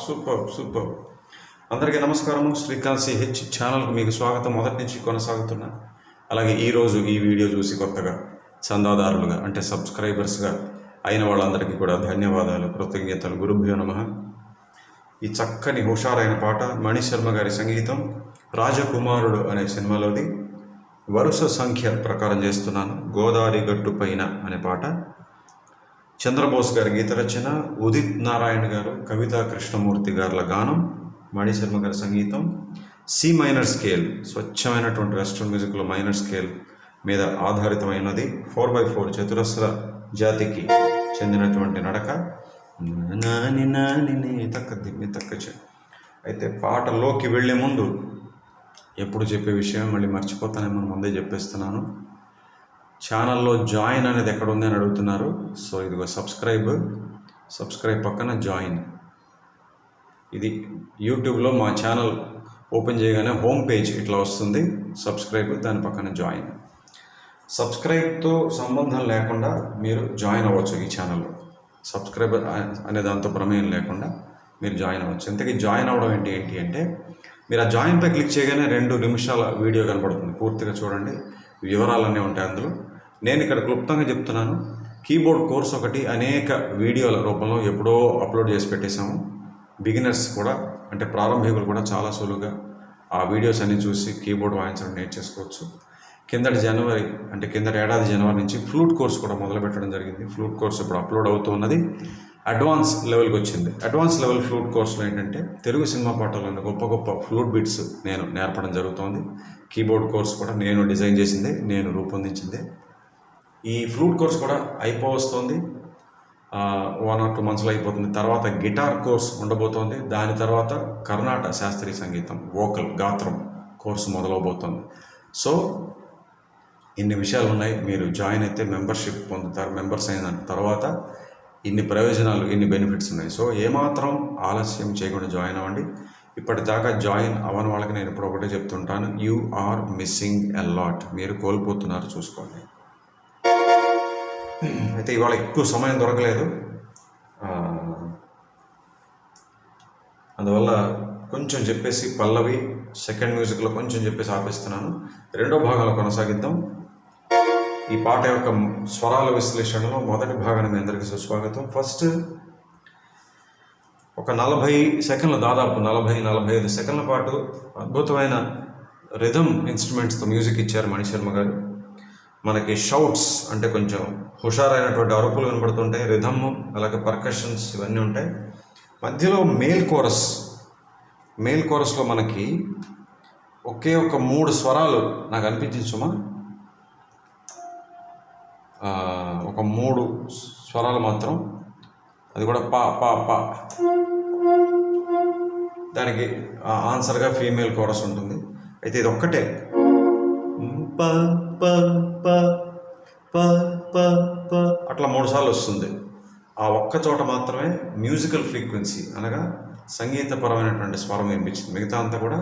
Super super. అందరికీ నమస్కారము. Srikanth CH ఛానల్కు మీకు స్వాగతం. మొదటి నుంచి కొనసాగుతున్నా అలాగే ఈరోజు ఈ వీడియో చూసి కొత్తగా చందాదారులుగా అంటే సబ్స్క్రైబర్స్గా అయిన వాళ్ళందరికీ కూడా ధన్యవాదాలు కృతజ్ఞతలు. గురుభ్యో నమ. ఈ చక్కని హుషారైన పాట మణిశర్మ గారి సంగీతం రాజకుమారుడు అనే సినిమాలోది వరుస సంఖ్య ప్రకారం చేస్తున్నాను. గోదావరి గట్టు పైన అనే పాట. చంద్రబోస్ గారి గీత రచన ఉదిత్ నారాయణ గారు కవితా కృష్ణమూర్తి గారుల గానం మణిశర్మ గారి సంగీతం సి మైనర్ స్కేల్ స్వచ్ఛమైనటువంటి వెస్ట్రన్ మ్యూజిక్లో మైనర్ స్కేల్ మీద ఆధారితమైనది ఫోర్ బై ఫోర్ చతురస్ర జాతికి చెందినటువంటి నడక. నాని నాని తక్క దిమ్మి తక్క అయితే పాటలోకి వెళ్ళే ముందు ఎప్పుడు చెప్పే విషయం మళ్ళీ మర్చిపోతానేమో ముందే చెప్పేస్తున్నాను. ఛానల్లో జాయిన్ అనేది ఎక్కడ ఉంది అని అడుగుతున్నారు. సో ఇదిగో సబ్స్క్రైబ్. సబ్స్క్రైబ్ పక్కన జాయిన్. ఇది యూట్యూబ్లో మా ఛానల్ ఓపెన్ చేయగానే హోమ్ పేజ్ ఇట్లా వస్తుంది. సబ్స్క్రైబ్ దాని పక్కన జాయిన్. సబ్స్క్రైబ్తో సంబంధం లేకుండా మీరు జాయిన్ అవ్వచ్చు ఈ ఛానల్లో. సబ్స్క్రైబ్ అనే దాంతో ప్రమేయం లేకుండా మీరు జాయిన్ అవ్వచ్చు. ఇంతకీ జాయిన్ అవ్వడం ఏంటి ఏంటి అంటే మీరు ఆ జాయిన్పై క్లిక్ చేయగానే రెండు నిమిషాల వీడియో కనబడుతుంది. పూర్తిగా చూడండి. వివరాలన్నీ ఉంటాయి అందులో. నేను ఇక్కడ క్లుప్తంగా చెప్తున్నాను. కీబోర్డ్ కోర్స్ ఒకటి అనేక వీడియోల రూపంలో ఎప్పుడో అప్లోడ్ చేసి పెట్టేశాము. బిగినర్స్ కూడా అంటే ప్రారంభికులు కూడా చాలా సులువుగా ఆ వీడియోస్ అన్ని చూసి కీబోర్డ్ వాయించడం నేర్చేసుకోవచ్చు. కిందటి జనవరి అంటే కిందటి ఏడాది జనవరి నుంచి ఫ్లూట్ కోర్స్ కూడా మొదలు పెట్టడం జరిగింది. ఫ్లూట్ కోర్స్ ఇప్పుడు అప్లోడ్ అవుతున్నది అడ్వాన్స్ లెవెల్కి వచ్చింది. అడ్వాన్స్ లెవెల్ ఫ్లూట్ కోర్సులో ఏంటంటే తెలుగు సినిమా పాటల్లో గొప్ప గొప్ప ఫ్లూట్ బిట్స్ నేను నేర్పడం జరుగుతోంది. కీబోర్డ్ కోర్స్ కూడా నేను డిజైన్ చేసిందే నేను రూపొందించిందే. ఈ ఫ్లూట్ కోర్స్ కూడా అయిపోవస్తుంది. వన్ ఆర్ టూ మంత్స్లో అయిపోతుంది. తర్వాత గిటార్ కోర్స్ ఉండబోతోంది. దాని తర్వాత కర్ణాటక శాస్త్రీయ సంగీతం వోకల్ గాత్రం కోర్సు మొదలవబోతోంది. సో ఇన్ని విషయాలు ఉన్నాయి. మీరు జాయిన్ అయితే మెంబర్షిప్ పొందుతారు. మెంబర్స్ అయిన తర్వాత ఇన్ని ప్రయోజనాలు ఇన్ని బెనిఫిట్స్ ఉన్నాయి. సో ఏమాత్రం ఆలస్యం చేయకుండా జాయిన్ అవ్వండి. ఇప్పటిదాకా జాయిన్ అవ్వని వాళ్ళకి నేను ఇప్పుడు ఒకటే చెప్తుంటాను. You are missing a lot. మీరు కోల్పోతున్నారు చూసుకోండి. అయితే ఇవాళ ఎక్కువ సమయం దొరకలేదు. అందువల్ల కొంచెం చెప్పేసి పల్లవి సెకండ్ మ్యూజిక్లో కొంచెం చెప్పేసి ఆపేస్తున్నాను. రెండో భాగాలు కొనసాగిద్దాం. ఈ పాట యొక్క స్వరాల విశ్లేషణలో మొదటి భాగాన్ని మీ అందరికీ సుస్వాగతం. ఫస్ట్ ఒక నలభై సెకండ్ల దాదాపు నలభై నలభై ఐదు సెకండ్ల పాటు అద్భుతమైన రిథమ్ ఇన్స్ట్రుమెంట్స్తో మ్యూజిక్ ఇచ్చారు మణిశర్మ గారు. మనకి షౌట్స్ అంటే కొంచెం హుషారైనటువంటి అరుపులు వినబడుతుంటాయి రిథమ్ అలాగే పర్కషన్స్ ఇవన్నీ ఉంటాయి. మధ్యలో మేల్ కోరస్ మేల్ కోరస్లో మనకి ఒకే ఒక మూడు స్వరాలు నాకు అనిపించింది సుమా. ఒక మూడు స్వరాలు మాత్రం అది కూడా పా పా పా. దానికి ఆన్సర్గా ఫీమేల్ కోరస్ ఉంటుంది. అయితే ఇది ఒక్కటే. ప ప ప ప ప ప. అట్లా మూడు సార్లు వస్తుంది. ఆ ఒక్క చోట మాత్రమే మ్యూజికల్ ఫ్రీక్వెన్సీ అనగా సంగీతపరమైనటువంటి స్వరం వినిపించింది. మిగతా అంతా కూడా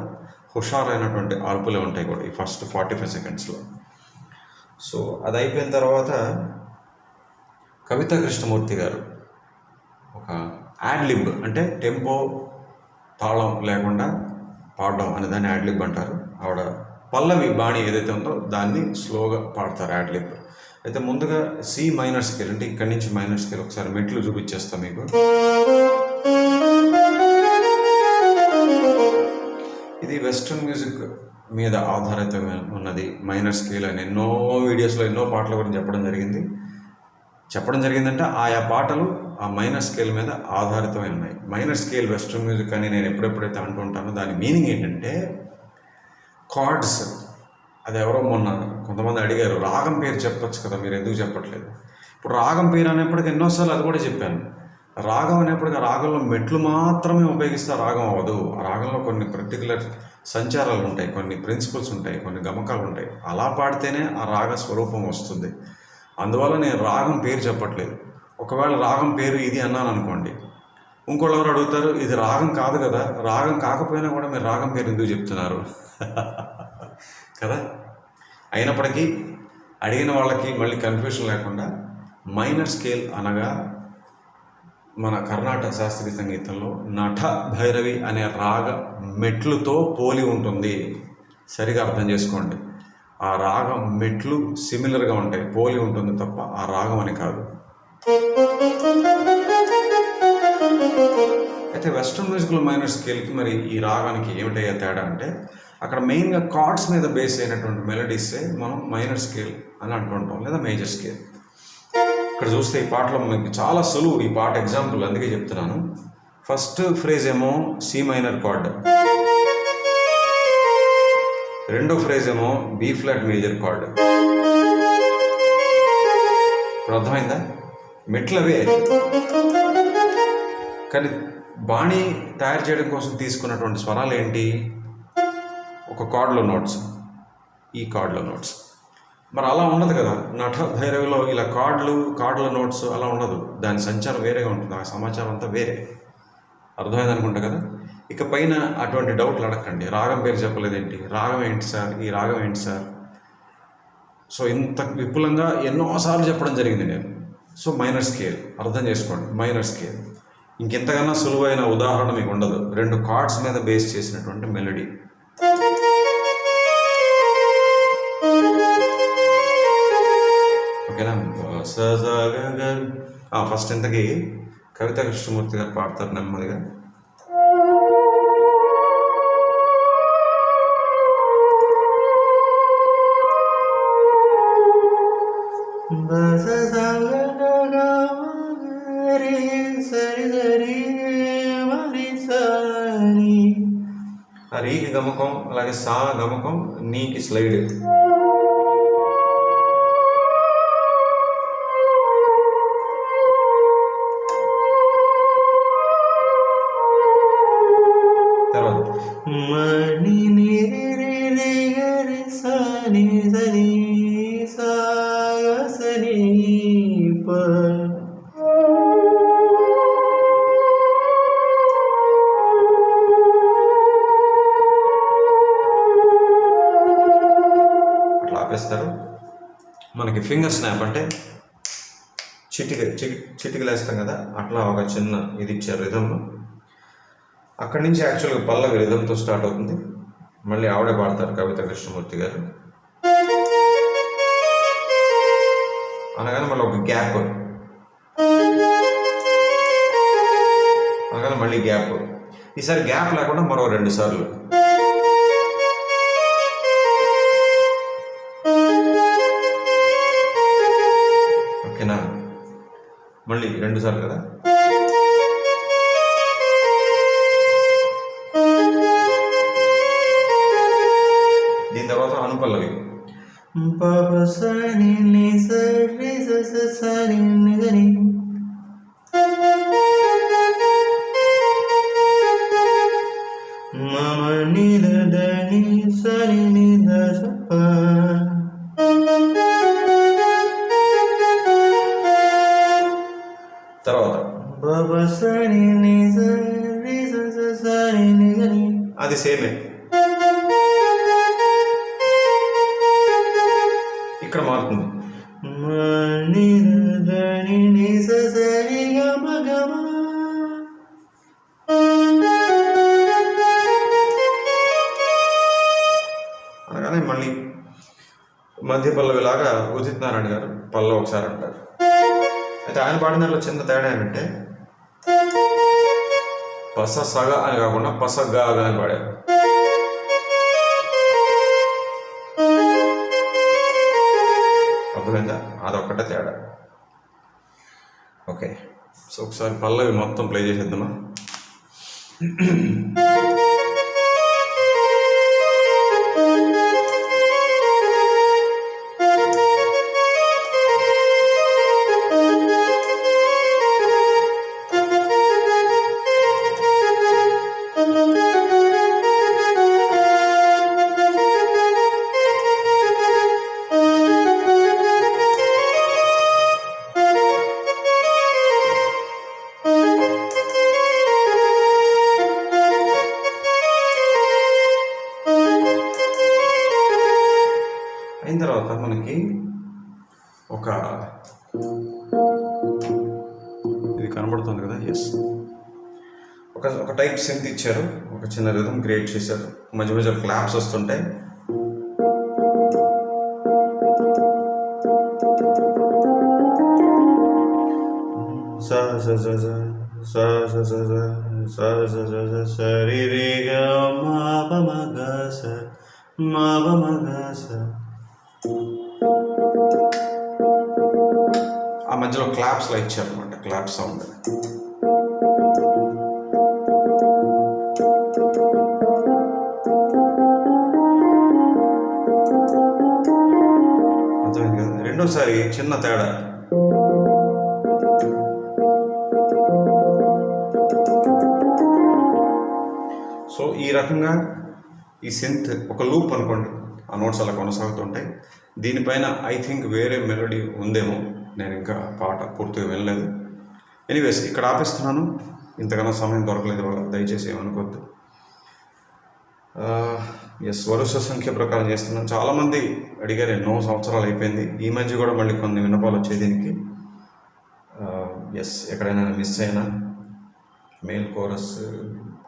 హుషారైనటువంటి అరుపులే ఉంటాయి కూడా ఈ ఫస్ట్ ఫార్టీ ఫైవ్ సెకండ్స్లో సో అది అయిపోయిన తర్వాత కవితా కృష్ణమూర్తి గారు ఒక యాడ్ లిబ్ అంటే టెంపో తాళం లేకుండా పాడడం అనే దాన్ని యాడ్ లిబ్ అంటారు. ఆవిడ పల్లవి బాణి ఏదైతే ఉందో దాన్ని స్లోగా పాడతారు యాడ్లిప్ అయితే ముందుగా సి మైనర్ స్కేల్ అంటే ఇక్కడి నుంచి మైనర్ స్కేల్ ఒకసారి మెట్లు చూపించేస్తాం మీకు. ఇది వెస్ట్రన్ మ్యూజిక్ మీద ఆధారితమైన ఉన్నది మైనర్ స్కేల్ అని. ఎన్నో వీడియోస్లో ఎన్నో పాటల గురించి చెప్పడం జరిగింది. చెప్పడం జరిగిందంటే ఆయా పాటలు ఆ మైనర్ స్కేల్ మీద ఆధారితమై ఉన్నాయి. మైనర్ స్కేల్ వెస్ట్రన్ మ్యూజిక్ అని నేను ఎప్పుడెప్పుడైతే అంటుంటానో దాని మీనింగ్ ఏంటంటే కార్డ్స్. అది ఎవరో మొన్న కొంతమంది అడిగారు రాగం పేరు చెప్పొచ్చు కదా మీరు ఎందుకు చెప్పట్లేదు? ఇప్పుడు రాగం పేరు అనేప్పటికీ ఎన్నోసార్లు అది కూడా చెప్పాను. రాగం అనేప్పటికీ ఆ రాగంలో మెట్లు మాత్రమే ఉపయోగిస్తే ఆ రాగం అవ్వదు. ఆ రాగంలో కొన్ని పర్టికులర్ సంచారాలు ఉంటాయి కొన్ని ప్రిన్సిపల్స్ ఉంటాయి కొన్ని గమకాలు ఉంటాయి. అలా పాడితేనే ఆ రాగ స్వరూపం వస్తుంది. అందువల్ల నేను రాగం పేరు చెప్పట్లేదు. ఒకవేళ రాగం పేరు ఇది అన్నాను అనుకోండి ఇంకోళ్ళు ఎవరు అడుగుతారు? ఇది రాగం కాదు కదా. రాగం కాకపోయినా కూడా మీరు రాగం పేరు ఎందుకు చెప్తున్నారు? కదా? అయినప్పటికీ అడిగిన వాళ్ళకి మళ్ళీ కన్ఫ్యూషన్ లేకుండా మైనర్ స్కేల్ అనగా మన కర్ణాటక శాస్త్రీయ సంగీతంలో నట భైరవి అనే రాగ మెట్లుతో పోలి ఉంటుంది. సరిగా అర్థం చేసుకోండి. ఆ రాగం మెట్లు సిమిలర్గా ఉంటాయి. పోలి ఉంటుంది తప్ప ఆ రాగం అని కాదు. అయితే వెస్ట్రన్ మ్యూజిక్లో మైనర్ స్కేల్కి మరి ఈ రాగానికి ఏమిటయ్యే తేడా అంటే అక్కడ మెయిన్గా కార్డ్స్ మీద బేస్ అయినటువంటి మెలడీసే మనం మైనర్ స్కేల్ అని అంటుంటాం లేదా మేజర్ స్కేల్. ఇక్కడ చూస్తే ఈ పాటలో మనకి చాలా సులువు ఈ పాట ఎగ్జాంపుల్ అందుకే చెప్తున్నాను. ఫస్ట్ ఫ్రేజ్ ఏమో సి మైనర్ కార్డ్. రెండో ఫ్రేజ్ ఏమో బి ఫ్లాట్ మేజర్ కార్డ్. ఇప్పుడు అర్థమైందా? మెట్లవే. కానీ బాణి తయారు చేయడం కోసం తీసుకున్నటువంటి స్వరాలు ఏంటి? ఒక కార్డులో నోట్స్. ఈ కార్డులో నోట్స్. మరి అలా ఉండదు కదా. నట భైరవిలో ఇలా కార్డులు కార్డుల నోట్స్ అలా ఉండదు. దాని సంచారం వేరేగా ఉంటుంది. ఆ సమాచారం అంతా వేరే. అర్థమైంది అనుకుంటా కదా. ఇక పైన అటువంటి డౌట్లు అడగండి రాగం పేరు చెప్పలేదేంటి? రాగం ఏంటి సార్? ఈ రాగం ఏంటి సార్? సో ఇంత విపులంగా ఎన్నోసార్లు చెప్పడం జరిగింది నేను. So minor scale. అర్థం చేసుకోండి. Minor scale. ఇంకెంతకన్నా సులువైన ఉదాహరణ మీకు ఉండదు రెండు కార్డ్స్ మీద బేస్ చేసినటువంటి మెలడీ. ఓకేనా? ఫస్ట్ ఇంతకీ కవిత కృష్ణమూర్తి గారు పాడతారు నెమ్మదిగా. రీకి గమకం అలాగే సా గమకం నీకి స్లైడ్ తర్వాత మణి నిరి నిగరి సని సని సాగ సని ప మనకి ఫింగర్ స్నాప్ అంటే చిటిక చిటి చిటికలు వేస్తాం కదా అట్లా ఒక చిన్న ఇది ఇచ్చారు రిధమ్ అక్కడి నుంచి యాక్చువల్గా పల్లవి రిధంతో స్టార్ట్ అవుతుంది. మళ్ళీ ఆవిడే పాడతారు కవిత కృష్ణమూర్తి గారు. అనగానే మళ్ళీ ఒక గ్యాప్ అనగానే మళ్ళీ గ్యాప్ ఈసారి గ్యాప్ లేకుండా మరో రెండు సార్లు. మళ్ళీ రెండు సార్లు కదా? దీని తర్వాత అనుపల్లవి. ప సని ని సరి సని సేమే ఇక్కడ మారుతుంది అనగానే మళ్ళీ మధ్య పల్లవిలాగా ఉదిత్ నారాయణ గారు పల్లవి ఒకసారి అంటారు. అయితే ఆయన పాడిన చిన్న తేడా ఏంటంటే పస సగ అని కాకుండా పసగా అని పాడారు అర్థమైందా? అదొక్కటే తేడా. ఓకే. సో ఒకసారి పల్లవి మొత్తం ప్లే చేసేద్దామా? అన్నారు కదా ఎస్ ఒక ఒక టైప్ సింత్ ఇచ్చారు ఒక చిన్న రిధం క్రియేట్ చేశారు మధ్య మధ్య క్లాప్స్ వస్తుంటాయి గ స ఆ మధ్యలో క్లాప్స్లో ఇచ్చారు క్లాప్ సౌండ్ అర్థమైంది కదా? రెండోసారి చిన్న తేడా. సో ఈ రకంగా ఈ సింత్ ఒక లూప్ అనుకోండి. ఆ నోట్స్ అలా కొనసాగుతుంటాయి దీనిపైన ఐ థింక్ వేరే మెలోడీ ఉందేమో. నేను ఇంకా పాట పూర్తిగా వినలేదు. ఎనీవేస్ ఇక్కడ ఆపిస్తున్నాను. ఇంతకన్నా సమయం దొరకలేదు ఇవాళ దయచేసి ఏమనుకోవద్దు. ఎస్ వరుస సంఖ్య ప్రకారం చేస్తున్నాను. చాలామంది అడిగారు ఎన్నో సంవత్సరాలు అయిపోయింది. ఈ మధ్య కూడా మళ్ళీ కొన్ని విన్నపాలు వచ్చాయి దీనికి. ఎస్ ఎక్కడైనా మిస్ అయినా మెయిల్ కోరస్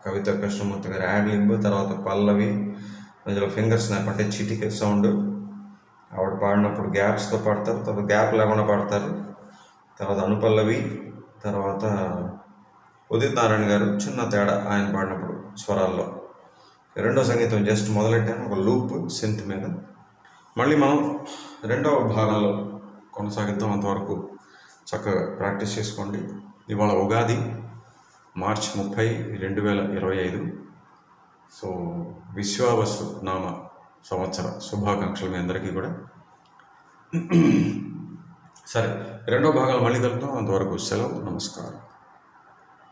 కవిత కృష్ణమూర్తి గారి యాడ్లిబ్ తర్వాత పల్లవి మధ్యలో ఫింగర్ స్నాప్ అంటే చిటికే సౌండ్ ఆవిడ పాడినప్పుడు గ్యాప్స్తో పాడతారు తర్వాత గ్యాప్ లేకుండా పాడతారు. తర్వాత అనుపల్లవి తర్వాత ఉదిత్ నారాయణ గారు చిన్న తేడా ఆయన పాడినప్పుడు స్వరాల్లో. రెండో సంగీతం జస్ట్ మొదలెట్టాను ఒక లూప్ సింత్ మీద. మళ్ళీ మనం రెండవ భాగంలో కొనసాగిద్దాం అంతవరకు. చక్కగా ప్రాక్టీస్ చేసుకోండి. ఇవాళ ఉగాది మార్చ్ ముప్పై రెండు వేల ఇరవై ఐదు. సో విశ్వావసు నామ సంవత్సర శుభాకాంక్షలు మీ అందరికీ కూడా. సరే రెండో భాగాలు మళ్ళీ కలుద్దాం అంతవరకు సెలవు నమస్కారం.